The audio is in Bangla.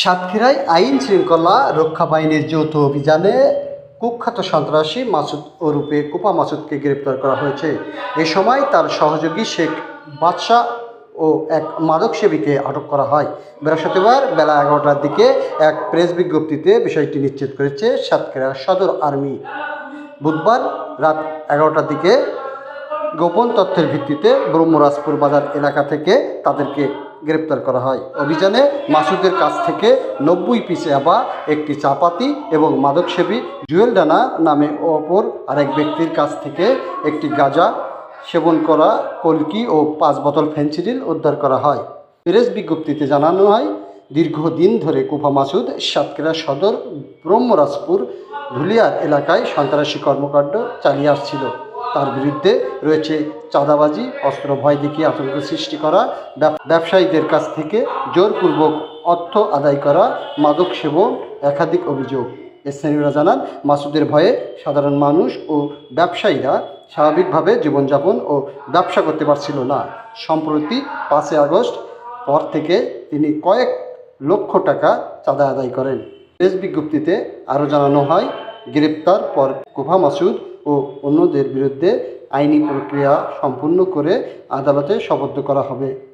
সাতক্ষীরায় আইন শৃঙ্খলা রক্ষা বাহিনীর যৌথ অভিযানে কুখ্যাত সন্ত্রাসী মাসুদ ওরূপে কুপা মাসুদকে গ্রেপ্তার করা হয়েছে। এ সময় তার সহযোগী শেখ বাদশাহ ও এক মাদক সেবীকে আটক করা হয়। বৃহস্পতিবার বেলা এগারোটার দিকে এক প্রেস বিজ্ঞপ্তিতে বিষয়টি নিশ্চিত করেছে সাতক্ষীরা সদর আর্মি। বুধবার রাত এগারোটার দিকে গোপন তথ্যের ভিত্তিতে ব্রহ্মরাজপুর বাজার এলাকা থেকে তাদেরকে গ্রেপ্তার করা হয়। অভিযানে মাসুদের কাছ থেকে নব্বই পিস ইয়াবা একটি চাপাতি এবং মাদকসেবী জুয়েল ডানা নামে অপর আরেক ব্যক্তির কাছ থেকে একটি গাঁজা সেবন করা, কলকি ও পাঁচ বোতল ফেন্সিডিল উদ্ধার করা হয়। প্রেস বিজ্ঞপ্তিতে জানানো হয়, দীর্ঘদিন ধরে কুফা মাসুদ সাতক্ষীরা সদর, ব্রহ্মরাজপুর, ধুলিয়ার এলাকায় সন্ত্রাসী কর্মকাণ্ড চালিয়ে আসছিল। তার বিরুদ্ধে রয়েছে চাঁদাবাজি অস্ত্র ভয় দেখিয়ে আতঙ্ক সৃষ্টি করা ব্যবসায়ীদের কাছ থেকে জোরপূর্বক অর্থ আদায় করা, মাদক সেবন, একাধিক অভিযোগ। স্থানীয়রা জানান, মাসুদের ভয়ে সাধারণ মানুষ ও ব্যবসায়ীরা স্বাভাবিকভাবে জীবনযাপন ও ব্যবসা করতে পারছিল না। সম্প্রতি পাঁচই আগস্ট পর থেকে তিনি কয়েক লক্ষ টাকা চাঁদা আদায় করেন। প্রেস বিজ্ঞপ্তিতে আরও জানানো হয়, গ্রেপ্তার পর কুফা মাসুদ ও অন্যদের বিরুদ্ধে আইনি প্রক্রিয়া সম্পূর্ণ করে আদালতে সোপর্দ করা হবে।